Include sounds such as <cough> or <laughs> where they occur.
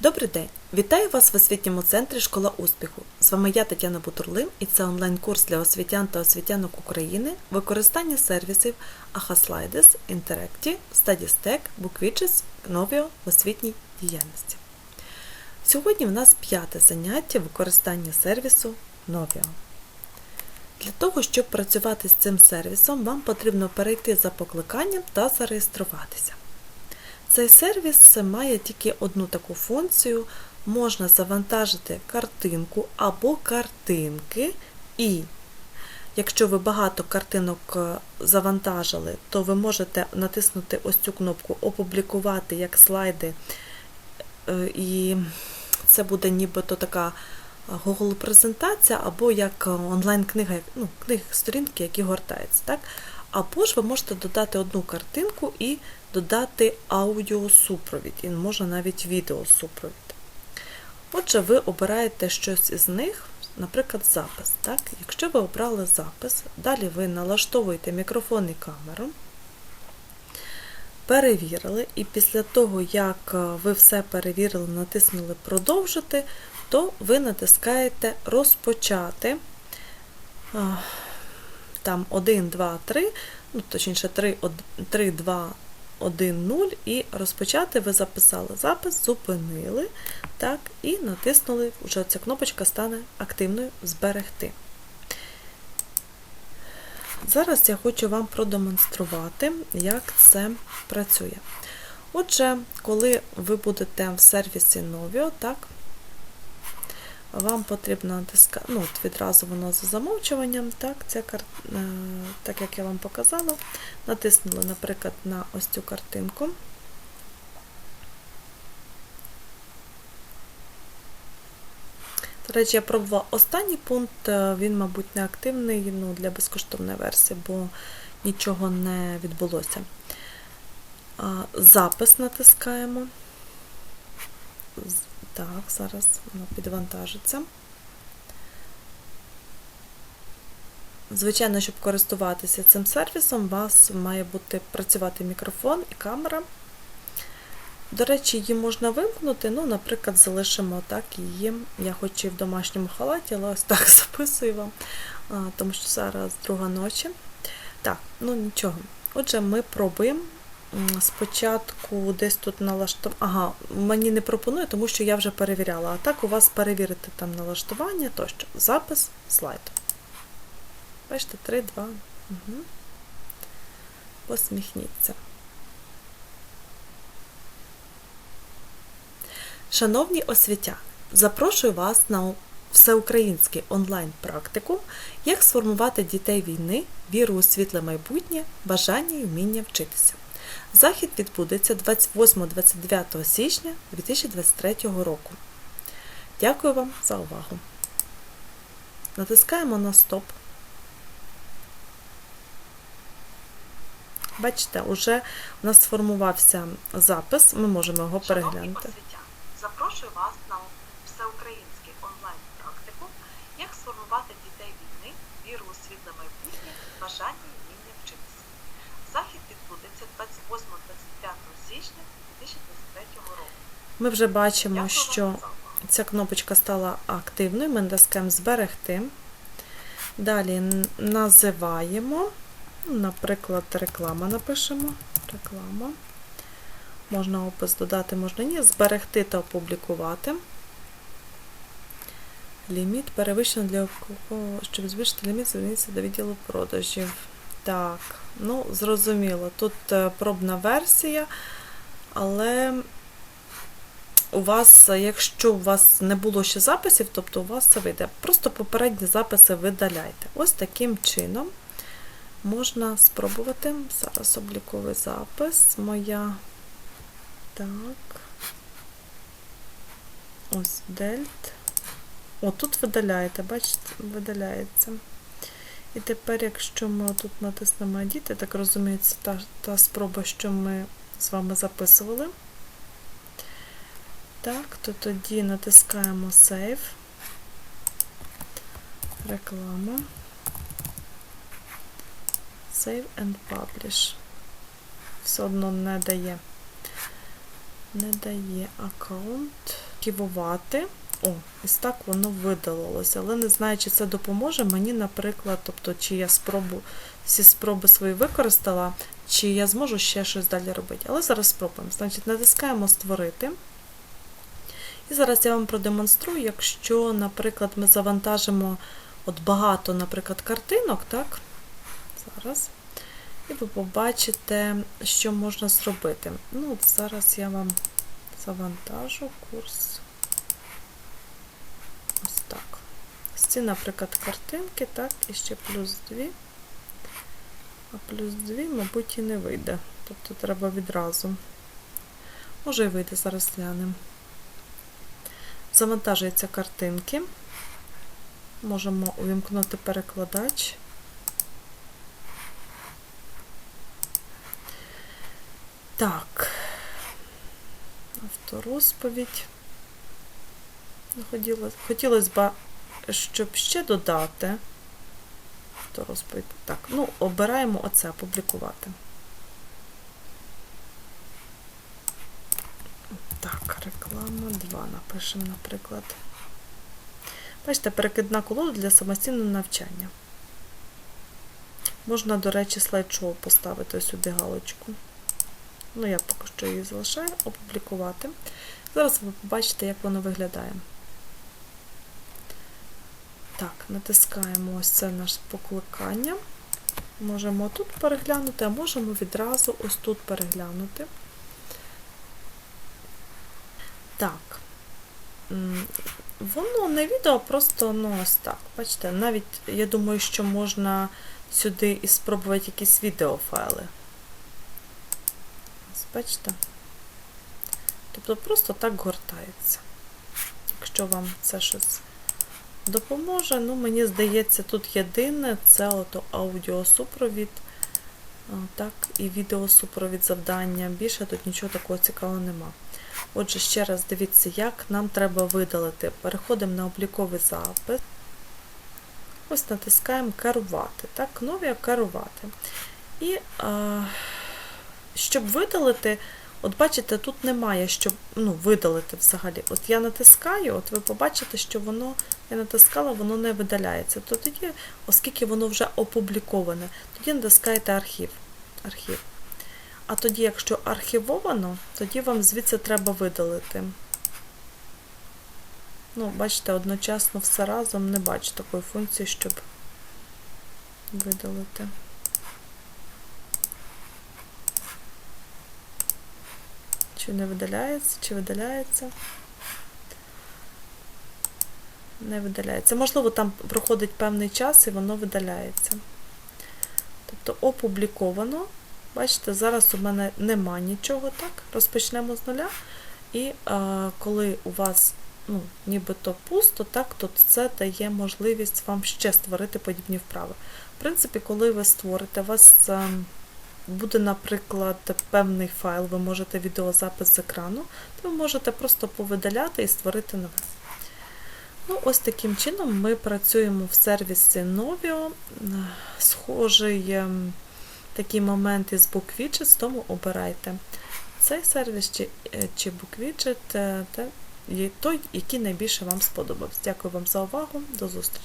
Добрий день! Вітаю вас в освітньому центрі Школа успіху. З вами я Тетяна Бутурлин і це онлайн-курс для освітян та освітянок України використання сервісів AHA Interactive, StudyStack, BookWidgets, Novio в освітній діяльності. Сьогодні в нас п'яте заняття використання сервісу Novio. Для того, щоб працювати з цим сервісом, вам потрібно перейти за покликанням та зареєструватися. Цей сервіс має тільки одну таку функцію. Можна завантажити картинку або картинки, і якщо ви багато картинок е, завантажили, то ви можете натиснути ось цю кнопку Опублікувати як слайди, е, і це буде нібито така Google презентація або як онлайн-книга, ну, книги сторінки, які гортаються. Так? Або ж ви можете додати одну картинку і додати аудіосупровід, і можна навіть відеосупровід. Отже, ви обираєте щось із них, наприклад, запис. Так? Якщо ви обрали запис, далі ви налаштовуєте мікрофон і камеру, перевірили, і після того, як ви все перевірили, натиснули Продовжити, то ви натискаєте Розпочати. Там 1, 2, 3, ну, точніше 3, 3, 2, 1, 0 і розпочати ви записали запис, зупинили, так, і натиснули, вже ця кнопочка стане активною Зберегти. Зараз я хочу вам продемонструвати, як це працює. Отже, коли ви будете в сервісі Novio, так, вам потрібно ну, от відразу воно за замовчуванням, так, ця кар... так як я вам показала, натиснули, наприклад, на ось цю картинку. До речі, я пробувала останній пункт, він, мабуть, не активний ну, для безкоштовної версії, бо нічого не відбулося. Запис натискаємо. Так, зараз воно підвантажиться. Звичайно, щоб користуватися цим сервісом, у вас має бути працювати мікрофон і камера. До речі, її можна вимкнути, ну, наприклад, залишимо так її. Я хоч і в домашньому халаті, але ось так <laughs> записую вам, тому що зараз друга ночі. Так, ну нічого. Отже, ми пробуємо. Спочатку десь тут налаштування. Ага, мені не пропонує, тому що я вже перевіряла. А так у вас перевірити там налаштування тощо. Запис слайду. Бачите, 3, 2. Угу. Посміхніться. Шановні освітяни, запрошую вас на всеукраїнський онлайн-практикум, як сформувати дітей війни, віру у світле майбутнє, бажання і вміння вчитися. Захід відбудеться 28-29 січня 2023 року. Дякую вам за увагу. Натискаємо на стоп. Бачите, вже у нас сформувався запис, ми можемо його переглянути. Запрошую вас на всеукраїнський онлайн-практику, як сформувати дітей війни, віру у світле майбутнє, бажання і вміння вчитися. Захід відбудеться 28-29 січня 2023 року. Ми вже бачимо, Дякую що ця кнопочка стала активною, ми натискаємо Зберегти. Далі називаємо, наприклад, реклама напишемо. Реклама. Можна опис додати, можна ні. Зберегти та опублікувати. Ліміт перевищено для щоб збільшити ліміт, зверніться до відділу продажів. Так, ну, зрозуміло. Тут е, пробна версія, але у вас, якщо у вас не було ще записів, тобто у вас це вийде. Просто попередні записи видаляйте. Ось таким чином можна спробувати. Зараз обліковий запис. Моя. Так. Ось дельт. О, тут видаляєте, бачите, видаляється. І тепер, якщо ми тут натиснемо Edit, так розумію, це та, та спроба, що ми з вами записували. Так, то тоді натискаємо Save, реклама, Save and Publish. Все одно не дає. не дає аккаунт активувати. О, ось так воно видалилося. Але не знаю, чи це допоможе мені, наприклад, тобто, чи я спробу, всі спроби свої використала, чи я зможу ще щось далі робити. Але зараз спробуємо. Значить, натискаємо Створити. І зараз я вам продемонструю, якщо, наприклад, ми завантажимо от багато, наприклад, картинок, так? Зараз. І ви побачите, що можна зробити. Ну, от зараз я вам завантажу курс. Ось так. Ось ці, наприклад, картинки, так, і ще плюс 2. А плюс 2, мабуть, і не вийде. Тобто треба відразу. Може і вийде, зараз глянемо. Завантажуються картинки. Можемо увімкнути перекладач. Так. Авторозповідь. Хотілося б, щоб ще додати. Авторозповідь. Так, ну, обираємо оце опублікувати. Так, реклама 2 напишемо, наприклад. Бачите, перекидна колода для самостійного навчання. Можна, до речі, слайд-шоу поставити сюди галочку. Ну, я поки що її залишаю, опублікувати. Зараз ви побачите, як воно виглядає. Так, натискаємо ось це наше покликання. Можемо тут переглянути, а можемо відразу ось тут переглянути. Так. Воно не відео, просто ну ось так. Бачите, навіть я думаю, що можна сюди і спробувати якісь відеофайли. Ось Бачите? Тобто просто так гортається. Якщо вам це щось допоможе, ну мені здається, тут єдине це ото аудіосупровід, так, і відеосупровід завдання. Більше тут нічого такого цікавого нема. Отже, ще раз дивіться, як нам треба видалити. Переходимо на обліковий запис. Ось натискаємо керувати. Так, кнопка керувати. І а, щоб видалити, от бачите, тут немає, щоб ну, видалити взагалі. От я натискаю, от ви побачите, що воно, я натискала, воно не видаляється. То тоді, оскільки воно вже опубліковане, тоді натискаєте архів. архів. А тоді, якщо архівовано, тоді вам звідси треба видалити. Ну, бачите, одночасно все разом не бачу такої функції, щоб видалити. Чи не видаляється, чи видаляється? Не видаляється. Можливо, там проходить певний час і воно видаляється. Тобто опубліковано. Бачите, зараз у мене нема нічого, так? Розпочнемо з нуля. І а, коли у вас ну, нібито пусто, так, то це дає можливість вам ще створити подібні вправи. В принципі, коли ви створите, у вас а, буде, наприклад, певний файл, ви можете відеозапис з екрану, то ви можете просто повидаляти і створити нове. Ну, ось таким чином ми працюємо в сервісі Novio. Схожий ем, такий момент із BookWidget, тому обирайте цей сервіс чи, е, чи BookWidget, е, той, який найбільше вам сподобався. Дякую вам за увагу. До зустрічі!